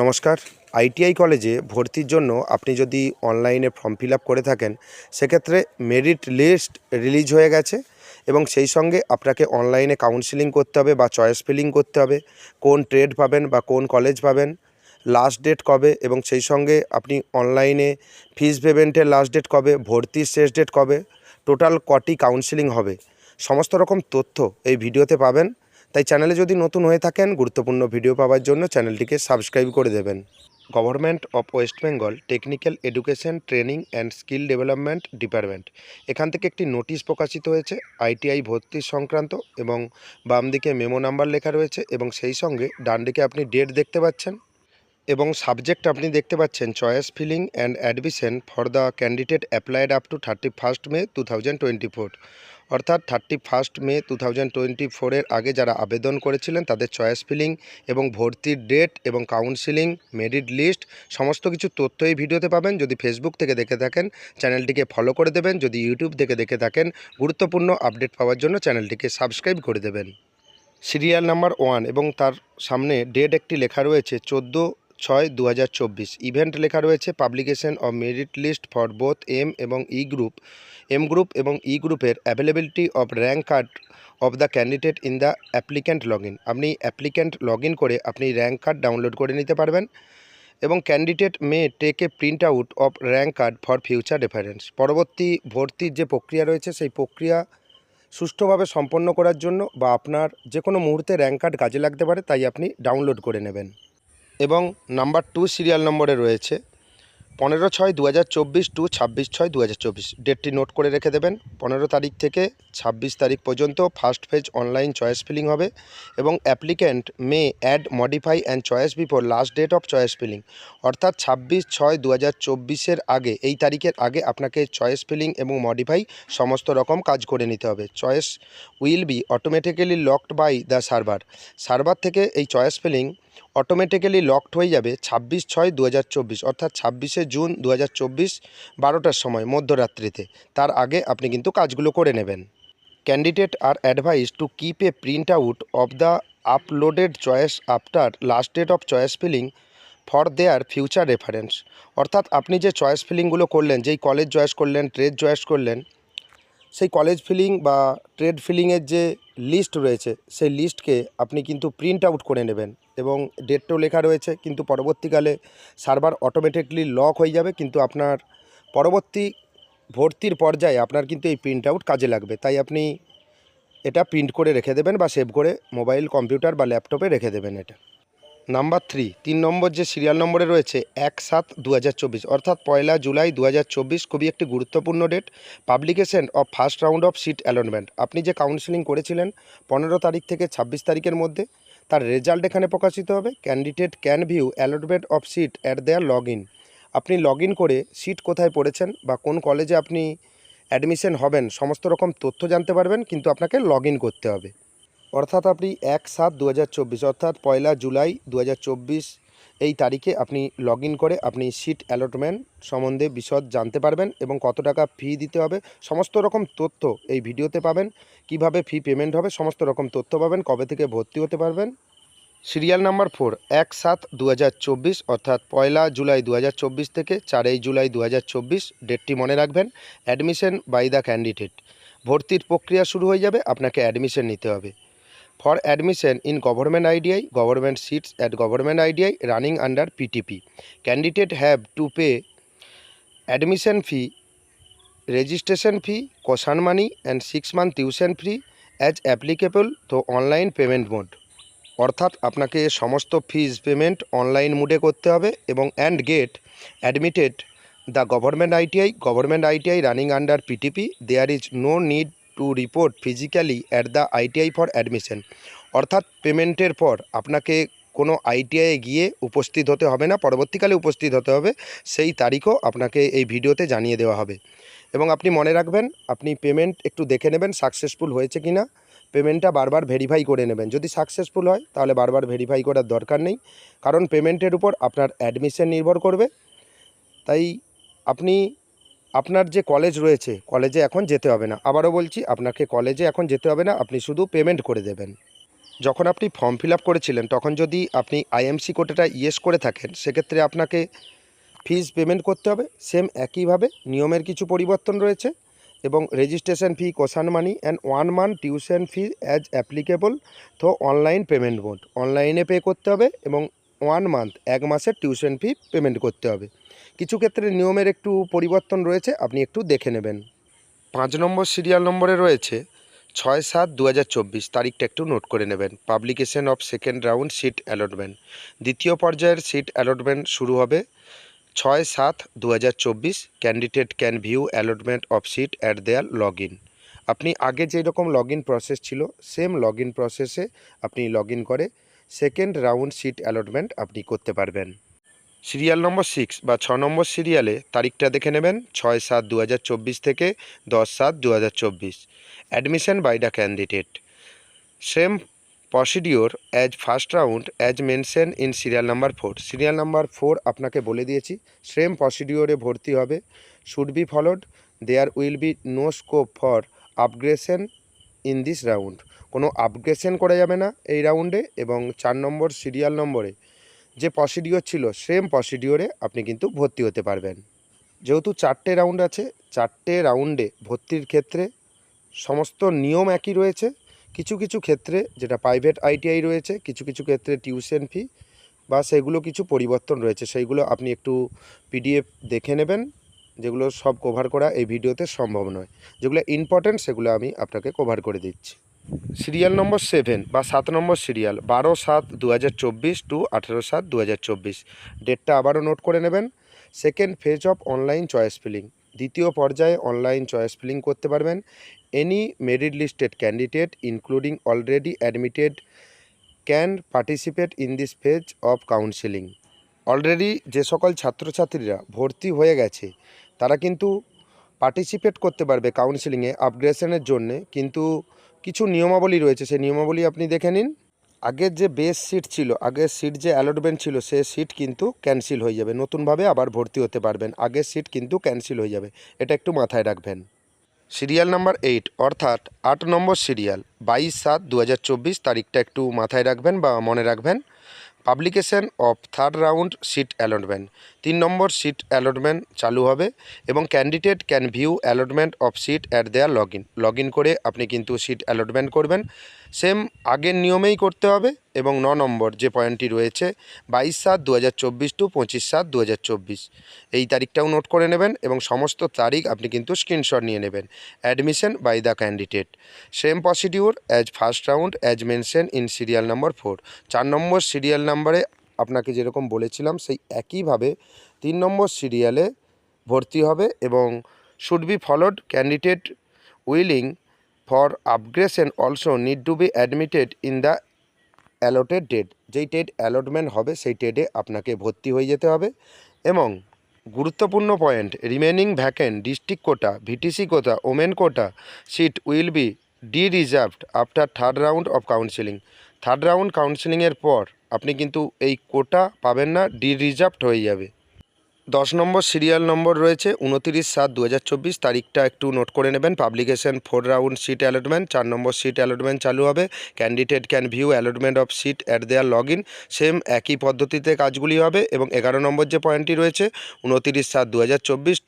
নমস্কার। আইটিআই কলেজে ভর্তির জন্য আপনি যদি অনলাইনে ফর্ম ফিল করে থাকেন, সেক্ষেত্রে মেরিট লিস্ট রিলিজ হয়ে গেছে এবং সেই সঙ্গে আপনাকে অনলাইনে কাউন্সিলিং করতে হবে বা চয়েস ফিলিং করতে হবে, কোন ট্রেড পাবেন বা কোন কলেজ পাবেন, লাস্ট ডেট কবে এবং সেই সঙ্গে আপনি অনলাইনে ফিস পেমেন্টের লাস্ট ডেট কবে, ভর্তির শেষ ডেট কবে, টোটাল কটি কাউন্সিলিং হবে, সমস্ত রকম তথ্য এই ভিডিওতে পাবেন। তাই চ্যানেলে যদি নতুন হয়ে থাকেন, গুরুত্বপূর্ণ ভিডিও পাওয়ার জন্য চ্যানেলটিকে সাবস্ক্রাইব করে দেবেন। Government of West Bengal technical education training and skill development department এখান থেকে একটি নোটিশ প্রকাশিত হয়েছে, আইটিআই ভর্তির সংক্রান্ত এবং বাম দিকে মেমো নাম্বার লেখা রয়েছে এবং সেই সঙ্গে ডান দিকে আপনি ডেট দেখতে পাচ্ছেন। এবং সাবজেক্ট আপনি দেখতে পাচ্ছেন choice filling and admission for the candidate applied up to thirty first May two thousand twenty four অর্থাৎ thirty first May two thousand twenty ফোরের আগে যারা আবেদন করেছিলেন, তাদের চয়েস ফিলিং এবং ভর্তির ডেট এবং কাউন্সিলিং মেরিট লিস্ট সমস্ত কিছু তথ্য এই ভিডিওতে পাবেন। যদি ফেসবুক থেকে দেখে থাকেন, চ্যানেলটিকে ফলো করে দেবেন। যদি ইউটিউব থেকে দেখে থাকেন, গুরুত্বপূর্ণ আপডেট পাওয়ার জন্য চ্যানেলটিকে সাবস্ক্রাইব করে দেবেন। সিরিয়াল নাম্বার ওয়ান এবং তার সামনে ডেট একটি লেখা রয়েছে, চোদ্দ ছয় দু ইভেন্ট লেখা রয়েছে publication of merit list for both M এবং ই গ্রুপ। এম গ্রুপ এবং ই গ্রুপের availability of rank card of the candidate in the applicant log আপনি অ্যাপ্লিক্যান্ট লগ করে আপনি র্যাঙ্ক কার্ড ডাউনলোড করে নিতে পারবেন এবং candidate may take a print out of rank card for future reference পরবর্তী ভর্তির যে প্রক্রিয়া রয়েছে, সেই প্রক্রিয়া সুষ্ঠুভাবে সম্পন্ন করার জন্য বা আপনার যে কোনো মুহূর্তে র্যাঙ্ক কার্ড কাজে লাগতে পারে, তাই আপনি ডাউনলোড করে নেবেন। এবং নাম্বার টু সিরিয়াল নম্বরে রয়েছে পনেরো ছয় দু হাজার চব্বিশ টু ছাব্বিশ ছয় দু হাজার চব্বিশ। ডেটটি নোট করে রেখে দেবেন। পনেরো তারিখ থেকে ছাব্বিশ তারিখ পর্যন্ত first phase online choice filling হবে এবং applicant may add, modify and choice before last date of choice filling. অর্থাৎ ছাব্বিশ ছয় দু হাজার চব্বিশের আগে, এই তারিখের আগে আপনাকে চয়েস ফিলিং এবং মডিফাই সমস্ত রকম কাজ করে নিতে হবে। Choice will be automatically locked by the server. Server থেকে এই চয়েস ফিলিং অটোমেটিক্যালি লকড হয়ে যাবে ছাব্বিশ ছয় দু অর্থাৎ ছাব্বিশে জুন দু হাজার চব্বিশ বারোটার সময় মধ্যরাত্রিতে। তার আগে আপনি কিন্তু কাজগুলো করে নেবেন। Candidate are advise to keep a print out of the uploaded choice after last date of choice filling for their future reference অর্থাৎ আপনি যে চয়েস ফিলিংগুলো করলেন, যেই কলেজ চয়েস করলেন ট্রেড চয়েস করলেন, সেই কলেজ ফিলিং বা ট্রেড ফিলিংয়ের যে লিস্ট রয়েছে, সেই লিস্টকে আপনি কিন্তু প্রিন্ট আউট করে নেবেন। এবং ডেটটাও লেখা রয়েছে, কিন্তু পরবর্তীকালে সার্ভার অটোমেটিকলি লক হয়ে যাবে, কিন্তু আপনার পরবর্তী ভর্তির পর্যায়ে আপনার কিন্তু এই প্রিন্ট আউট কাজে লাগবে। তাই আপনি এটা প্রিন্ট করে রেখে দেবেন বা সেভ করে মোবাইল কম্পিউটার বা ল্যাপটপে রেখে দেবেন এটা। নাম্বার থ্রি তিন নম্বর যে সিরিয়াল নম্বরে রয়েছে, এক সাত দু অর্থাৎ পয়লা জুলাই দু হাজার চব্বিশ খুবই একটি গুরুত্বপূর্ণ date publication of first round of seat allotment আপনি যে কাউন্সিলিং করেছিলেন পনেরো তারিখ থেকে ছাব্বিশ তারিখের মধ্যে, তার রেজাল্ট এখানে প্রকাশিত হবে candidate can view allotment of seat at their log আপনি লগ করে সিট কোথায় পড়েছেন বা কোন কলেজে আপনি অ্যাডমিশন হবেন, সমস্ত রকম তথ্য জানতে পারবেন, কিন্তু আপনাকে লগ করতে হবে। অর্থাৎ আপনি এক সাত দু অর্থাৎ পয়লা জুলাই দু হাজার চব্বিশ এই তারিখে আপনি লগ করে আপনি সিট অ্যালটমেন্ট সম্বন্ধে বিশদ জানতে পারবেন এবং কত টাকা ফি দিতে হবে, সমস্ত রকম তথ্য এই ভিডিওতে পাবেন। কীভাবে ফি পেমেন্ট হবে, সমস্ত রকম তথ্য পাবেন, কবে থেকে ভর্তি হতে পারবেন। সিরিয়াল নাম্বার ফোর এক সাত দু অর্থাৎ পয়লা জুলাই দু হাজার চব্বিশ থেকে চারই জুলাই দু হাজার চব্বিশ ডেটটি মনে রাখবেন। অ্যাডমিশন বাই দ্য ক্যান্ডিডেট ভর্তির প্রক্রিয়া শুরু হয়ে যাবে, আপনাকে অ্যাডমিশন নিতে হবে। For admission in government ITI government seats at government ITI running under PTP candidate have to pay admission fee registration fee caution money and six month tuition fee as applicable to online payment mode অর্থাৎ আপনাকে সমস্ত ফিজ payment online মোডে করতে হবে এবং and get admitted the government ITI government ITI running under PTP there is no need to report physically at the ITI for admission অর্থাৎ পেমেন্টের পর আপনাকে কোনো আইটিআইয়ে গিয়ে উপস্থিত হতে হবে না, পরবর্তীকালে উপস্থিত হতে হবে, সেই তারিখও আপনাকে এই ভিডিওতে জানিয়ে দেওয়া হবে। এবং আপনি মনে রাখবেন, আপনি পেমেন্ট একটু দেখে নেবেন সাকসেসফুল হয়েছে কি না পেমেন্টটা বারবার ভেরিফাই করে নেবেন। যদি সাকসেসফুল হয়, তাহলে বারবার ভেরিফাই করার দরকার নেই, কারণ পেমেন্টের উপর আপনার অ্যাডমিশন নির্ভর করবে। তাই আপনি আপনার যে কলেজ রয়েছে কলেজে এখন যেতে হবে না। আবারও বলছি, আপনাকে কলেজে এখন যেতে হবে না, আপনি শুধু পেমেন্ট করে দেবেন। যখন আপনি ফর্ম ফিল করেছিলেন, তখন যদি আপনি আইএমসি কোটাটা ইয়েস করে থাকেন, সেক্ষেত্রে আপনাকে ফিজ পেমেন্ট করতে হবে। সেম একইভাবে নিয়মের কিছু পরিবর্তন রয়েছে এবং registration fee caution money and one month tuition fee as applicable তো অনলাইন পেমেন্ট মোড অনলাইনে পে করতে হবে এবং ওয়ান মান্থ, এক মাসের টিউশন ফি পেমেন্ট করতে হবে। কিছু ক্ষেত্রে নিয়মের একটু পরিবর্তন রয়েছে, আপনি একটু দেখে নেবেন। পাঁচ নম্বর সিরিয়াল নম্বরে রয়েছে, ছয় সাত দু তারিখটা একটু নোট করে নেবেন। Publication of second round seat allotment. দ্বিতীয় পর্যায়ের সিট অ্যালটমেন্ট শুরু হবে, ছয় সাত দু candidate can view allotment of seat at their log in আপনি আগে যেরকম লগ ইন প্রসেস ছিল, সেম লগ ইন প্রসেসে আপনি লগ ইন করে সেকেন্ড রাউন্ড সিট অ্যালটমেন্ট আপনি করতে পারবেন। সিরিয়াল নম্বর সিক্স বা ছ নম্বর সিরিয়ালে তারিখটা দেখে নেবেন, ছয় সাত দু থেকে দশ সাত দু হাজার চব্বিশ। Admission by the candidate same procedure as first round as mention in serial number four serial number four আপনাকে বলে দিয়েছি সেম প্রসিডিওরে ভর্তি হবে। Should be followed there will be no scope for upgradation in this round কোনো upgradation করা যাবে না এই রাউন্ডে এবং চার নম্বর সিরিয়াল নম্বরে যে প্রসিডিওর ছিল সেম প্রসিডিওরে আপনি কিন্তু ভর্তি হতে পারবেন। যেহেতু চারটে রাউন্ড আছে, চারটে রাউন্ডে ভর্তির ক্ষেত্রে সমস্ত নিয়ম একই রয়েছে। কিছু কিছু ক্ষেত্রে যেটা প্রাইভেট আইটিআই রয়েছে, কিছু কিছু ক্ষেত্রে টিউশন ফি বা সেগুলো কিছু পরিবর্তন রয়েছে। সেইগুলো আপনি একটু পিডিএফ দেখে নেবেন। যেগুলো সব কভার করা এই ভিডিওতে সম্ভব নয়। যেগুলো ইম্পর্ট্যান্ট সেগুলো আমি আপনাকে কভার করে দিচ্ছি। সিরিয়াল নম্বর সেভেন বা সাত নম্বর সিরিয়াল, বারো সাত দু টু আঠেরো সাত দু ডেটটা আবারও নোট করে নেবেন। Second phase of online choice filling দ্বিতীয় পর্যায়ে অনলাইন চয়েস ফিলিং করতে পারবেন। Any merit listed candidate including already admitted can participate in this phase of counselling already যে সকল ছাত্রছাত্রীরা ভর্তি হয়ে গেছে তারা কিন্তু পার্টিসিপেট করতে পারবে কাউন্সিলিংয়ে আপগ্রেশনের জন্যে। কিন্তু কিছু নিয়মাবলী রয়েছে, সেই নিয়মাবলী আপনি দেখে নিন। আগের যে বেস সিট ছিল, আগের সিট যে অ্যালটমেন্ট ছিল, সে সিট কিন্তু ক্যান্সেল হয়ে যাবে। নতুনভাবে আবার ভর্তি হতে পারবেন। আগের সিট কিন্তু ক্যান্সেল হয়ে যাবে। এটা একটু মাথায় রাখবেন। সিরিয়াল নাম্বার এইট অর্থাৎ আট নম্বর সিরিয়াল, বাইশ সাত দু তারিখটা একটু মাথায় রাখবেন বা মনে রাখবেন। Publication of third round seat allotment তিন নম্বর সিট অ্যালটমেন্ট চালু হবে এবং candidate can view allotment of seat at their log in log in করে আপনি কিন্তু সিট অ্যালটমেন্ট করবেন। সেম আগের নিয়মেই করতে হবে এবং ন নম্বর যে পয়েন্টটি রয়েছে বাইশ সাত দু টু পঁচিশ সাত দু এই তারিখটাও নোট করে নেবেন এবং সমস্ত তারিখ আপনি কিন্তু স্ক্রিনশট নিয়ে নেবেন। Admission by the candidate same procedure as first round as mention in serial number four চার নম্বর সিরিয়াল নাম্বারে আপনাকে যেরকম বলেছিলাম, সেই একইভাবে তিন নম্বর সিরিয়ালে ভর্তি হবে এবং should be followed candidate willing for upgradation also need to be admitted in the allotted date যেই ডেট অ্যালটমেন্ট হবে, সেই ডেটে আপনাকে ভর্তি হয়ে যেতে হবে এবং গুরুত্বপূর্ণ point remaining vacant district quota VTC quota women quota seat will be dereserved after third round of counselling third round কাউন্সিলিংয়ের পর আপনি কিন্তু এই কোটা পাবেন না ডি রিজার্ভড হয়ে যাবে। দশ নম্বর সিরিয়াল নম্বর রয়েছে উনতিরিশ সাত দু তারিখটা একটু নোট করে নেবেন। Publication four round seat allotment চার নম্বর সিট অ্যালটমেন্ট চালু হবে। Candidate can view allotment of seat at their log in same একই পদ্ধতিতে কাজগুলি হবে এবং এগারো নম্বর যে পয়েন্টটি রয়েছে, উনতিরিশ সাত দু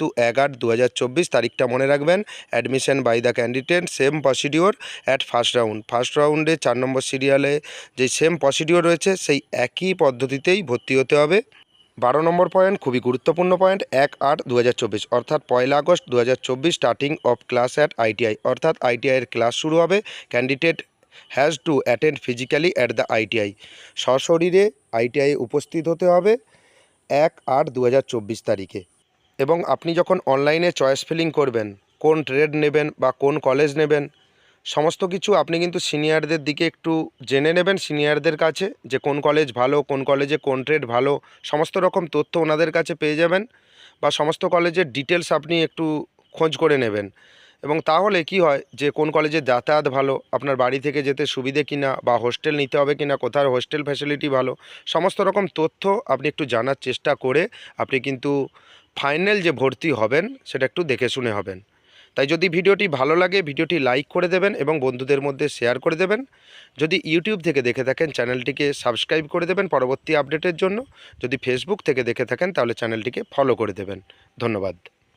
টু এগারো দু হাজার চব্বিশ। তারিখটা মনে রাখবেন। Admission by the candidate same procedure at first round first round চার নম্বর সিরিয়ালে যে সেম প্রসিডিওর রয়েছে, সেই একই পদ্ধতিতেই ভর্তি হতে হবে। বারো নম্বর পয়েন্ট, খুবই গুরুত্বপূর্ণ পয়েন্ট, এক আট দু অর্থাৎ পয়লা আগস্ট দু হাজার চব্বিশ starting of class at ITI অর্থাৎ আইটিআইয়ের ক্লাস শুরু হবে candidate has to attend physically at the ITI সশরীরে আইটিআই উপস্থিত হতে হবে, এক আট দু তারিখে। এবং আপনি যখন অনলাইনে চয়েস ফিলিং করবেন, কোন ট্রেড নেবেন বা কোন কলেজ নেবেন সমস্ত কিছু আপনি কিন্তু সিনিয়রদের দিকে একটু জেনে নেবেন, সিনিয়রদের কাছে যে কোন কলেজ ভালো, কোন কলেজে কোন ট্রেড ভালো, সমস্ত রকম তথ্য ওনাদের কাছে পেয়ে যাবেন বা সমস্ত কলেজের ডিটেলস আপনি একটু খোঁজ করে নেবেন। এবং তাহলে কি হয় যে কোন কলেজে যাতায়াত ভালো, আপনার বাড়ি থেকে যেতে সুবিধে কিনা বা হোস্টেল নিতে হবে কিনা, কোথার হোস্টেল ফ্যাসিলিটি ভালো, সমস্ত রকম তথ্য আপনি একটু জানার চেষ্টা করে আপনি কিন্তু ফাইনাল যে ভর্তি হবেন সেটা একটু দেখে শুনে হবেন। তাই যদি ভিডিওটি ভালো লাগে, ভিডিওটি লাইক করে দেবেন এবং বন্ধুদের মধ্যে শেয়ার করে দেবেন। যদি ইউটিউব থেকে দেখে থাকেন, চ্যানেলটিকে সাবস্ক্রাইব করে দেবেন পরবর্তী আপডেটের জন্য। যদি ফেসবুক থেকে দেখে থাকেন, তাহলে চ্যানেলটিকে ফলো করে দেবেন। ধন্যবাদ।